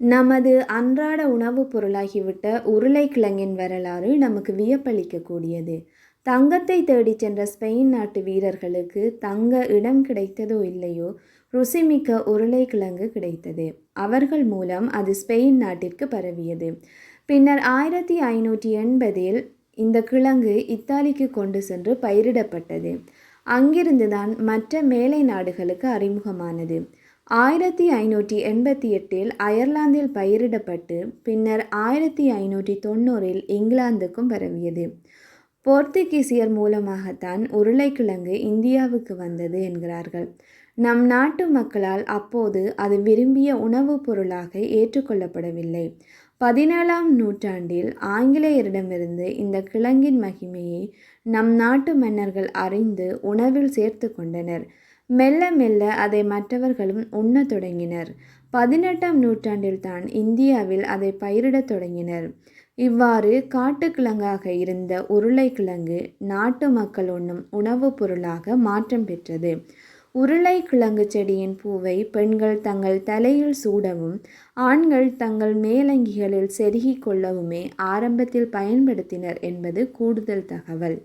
நமது அன்றாட உணவுப் பொருளாகிவிட்ட உருளைக்கிழங்கின் வரலாறு நமக்கு வியப்பளிக்கக்கூடியது. தங்கத்தை தேடிச் சென்ற ஸ்பெயின் நாட்டு வீரர்களுக்கு தங்க இடம் கிடைத்ததோ இல்லையோ ருசிமிக்க உருளைக்கிழங்கு கிடைத்தது. அவர்கள் மூலம் அது ஸ்பெயின் நாட்டிற்கு பரவியது. பின்னர் ஆயிரத்தி ஐநூற்றி எண்பதில் இந்த கிழங்கு இத்தாலிக்கு கொண்டு சென்று பயிரிடப்பட்டது. அங்கிருந்துதான் மற்ற மேலை நாடுகளுக்கு அறிமுகமானது. ஆயிரத்தி ஐநூற்றி எண்பத்தி எட்டில் அயர்லாந்தில் பயிரிடப்பட்டு பின்னர் ஆயிரத்தி ஐநூற்றி தொண்ணூறில் இங்கிலாந்துக்கும் பரவியது. போர்த்துகீசியர் மூலமாகத்தான் உருளைக்கிழங்கு இந்தியாவுக்கு வந்தது என்கிறார்கள். நம் நாட்டு மக்களால் அப்போது அது விரும்பிய உணவுப் பொருளாக ஏற்றுக்கொள்ளப்படவில்லை. பதினேழாம் நூற்றாண்டில் ஆங்கிலேயரிடமிருந்து இந்த கிழங்கின் மகிமையை நம் நாட்டு மன்னர்கள் அறிந்து உணவில் சேர்த்து கொண்டனர். மெல்ல மெல்ல அதை மற்றவர்களும் உண்ணத் தொடங்கினர். பதினெட்டாம் நூற்றாண்டில் தான் இந்தியாவில் அதை பயிரிடத் தொடங்கினர். இவ்வாறு காட்டுக்கிழங்காக இருந்த உருளைக்கிழங்கு நாட்டு மக்கள் உண்ணும் உணவுப் பொருளாக மாற்றம் பெற்றது. உருளைக்கிழங்கு செடியின் பூவை பெண்கள் தங்கள் தலையில் சூடவும் ஆண்கள் தங்கள் மேலங்கிகளில் செருகிக் கொள்ளவுமே ஆரம்பத்தில் பயன்படுத்தினர் என்பது கூடுதல் தகவல்.